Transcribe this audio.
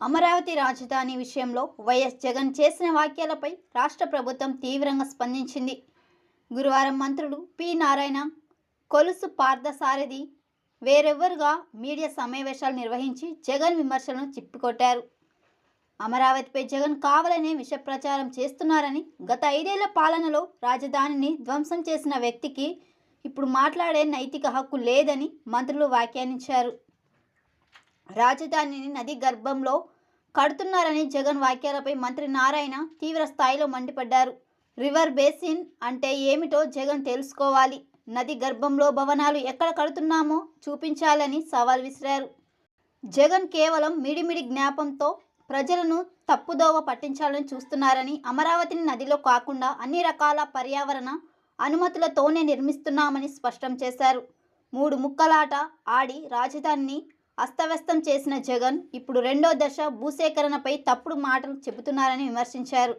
అమరావతి రాజధాని విషయంలో వైఎస్ జగన్ చేసిన వ్యాఖ్యలపై రాష్ట్ర ప్రభుత్వం తీవ్రంగా స్పందించింది. గురువారం మంత్రులు పి. నారాయణ కొలుసు పార్థసారథి వేరెవ్వరుగా మీడియా సమావేశాలు నిర్వహించి జగన్ విమర్శలను చిప్పికొట్టారు. అమరావతిపై జగన్ కావాలనే విష ప్రచారం చేస్తున్నారని గత ఐదేళ్ళ పాలనలో రాజధానిని ధ్వంసం చేసిన వ్యక్తికి ఇప్పుడు మాట్లాడే నైతిక హక్కు లేదని మంత్రులు వ్యాఖ్యానించారు. రాజధానిని నది గర్భంలో కడుతున్నారని జగన్ వ్యాఖ్యలపై మంత్రి నారాయణ తీవ్ర స్థాయిలో మండిపడ్డారు. రివర్ బేసిన్ అంటే ఏమిటో జగన్ తెలుసుకోవాలి. నది గర్భంలో భవనాలు ఎక్కడ కడుతున్నామో చూపించాలని సవాల్ విసిరారు. జగన్ కేవలం మిడిమిడి జ్ఞాపంతో ప్రజలను తప్పుదోవ పట్టించాలని చూస్తున్నారని అమరావతిని నదిలో కాకుండా అన్ని రకాల పర్యావరణ అనుమతులతోనే నిర్మిస్తున్నామని స్పష్టం చేశారు. మూడు ముక్కలాట ఆడి రాజధానిని అస్తవ్యస్తం చేసిన జగన్ ఇప్పుడు రెండో దశ భూసేకరణపై తప్పుడు మాటలు చెబుతున్నారని విమర్శించారు.